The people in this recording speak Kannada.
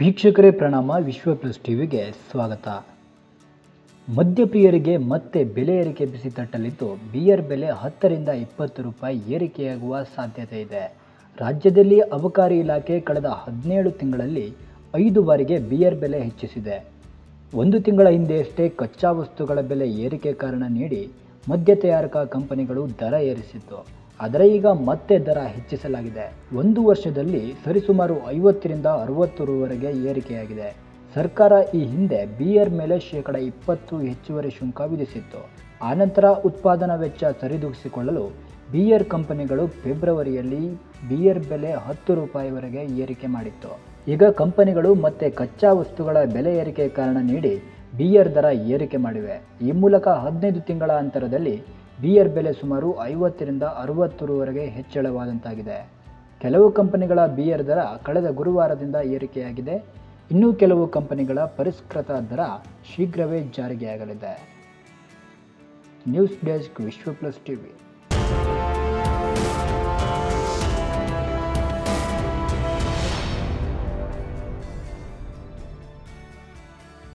ವೀಕ್ಷಕರೇ ಪ್ರಣಾಮ, ವಿಶ್ವ ಪ್ಲಸ್ ಟಿವಿಗೆ ಸ್ವಾಗತ. ಮದ್ಯಪ್ರಿಯರಿಗೆ ಮತ್ತೆ ಬೆಲೆ ಏರಿಕೆ ಬಿಸಿ ತಟ್ಟಲಿದ್ದು, ಬಿಯರ್ ಬೆಲೆ ಹತ್ತರಿಂದ ಇಪ್ಪತ್ತು ರೂಪಾಯಿ ಏರಿಕೆಯಾಗುವ ಸಾಧ್ಯತೆ ಇದೆ. ರಾಜ್ಯದಲ್ಲಿ ಅಬಕಾರಿ ಇಲಾಖೆ ಕಳೆದ ಹದಿನೇಳು ತಿಂಗಳಲ್ಲಿ ಐದು ಬಾರಿಗೆ ಬಿಯರ್ ಬೆಲೆ ಹೆಚ್ಚಿಸಿದೆ. ಒಂದು ತಿಂಗಳ ಹಿಂದೆಯಷ್ಟೇ ಕಚ್ಚಾ ವಸ್ತುಗಳ ಬೆಲೆ ಏರಿಕೆ ಕಾರಣ ನೀಡಿ ಮದ್ಯ ತಯಾರಕ ಕಂಪನಿಗಳು ದರ ಏರಿಸಿತ್ತು ಆದರೆ ಈಗ ಮತ್ತೆ ದರ ಹೆಚ್ಚಿಸಲಾಗಿದೆ. ಒಂದು ವರ್ಷದಲ್ಲಿ ಸರಿಸುಮಾರು ಐವತ್ತರಿಂದ ಅರವತ್ತರವರೆಗೆ ಏರಿಕೆಯಾಗಿದೆ. ಸರ್ಕಾರ ಈ ಹಿಂದೆ ಬಿಯರ್ ಮೇಲೆ ಶೇಕಡ ಇಪ್ಪತ್ತು ಹೆಚ್ಚುವರಿ ಶುಲ್ಕ ವಿಧಿಸಿತ್ತು. ಆನಂತರ ಉತ್ಪಾದನಾ ವೆಚ್ಚ ಸರಿದೂಗಿಸಿಕೊಳ್ಳಲು ಬಿಯರ್ ಕಂಪನಿಗಳು ಫೆಬ್ರವರಿಯಲ್ಲಿ ಬಿಯರ್ ಬೆಲೆ ಹತ್ತು ರೂಪಾಯಿವರೆಗೆ ಏರಿಕೆ ಮಾಡಿತ್ತು. ಈಗ ಕಂಪನಿಗಳು ಮತ್ತೆ ಕಚ್ಚಾ ವಸ್ತುಗಳ ಬೆಲೆ ಏರಿಕೆ ಕಾರಣ ನೀಡಿ ಬಿಯರ್ ದರ ಏರಿಕೆ ಮಾಡಿವೆ. ಈ ಮೂಲಕ ಹದಿನೈದು ತಿಂಗಳ ಅಂತರದಲ್ಲಿ ಬಿಯರ್ ಬೆಲೆ ಸುಮಾರು ಐವತ್ತರಿಂದ ಅರುವತ್ತರವರೆಗೆ ರೂವರೆಗೆ ಹೆಚ್ಚಳವಾದಂತಾಗಿದೆ. ಕೆಲವು ಕಂಪನಿಗಳ ಬಿಯರ್ ದರ ಕಳೆದ ಗುರುವಾರದಿಂದ ಏರಿಕೆಯಾಗಿದೆ. ಇನ್ನೂ ಕೆಲವು ಕಂಪನಿಗಳ ಪರಿಷ್ಕೃತ ದರ ಶೀಘ್ರವೇ ಜಾರಿಗೆಯಾಗಲಿದೆ. News desk Vishwa plus TV.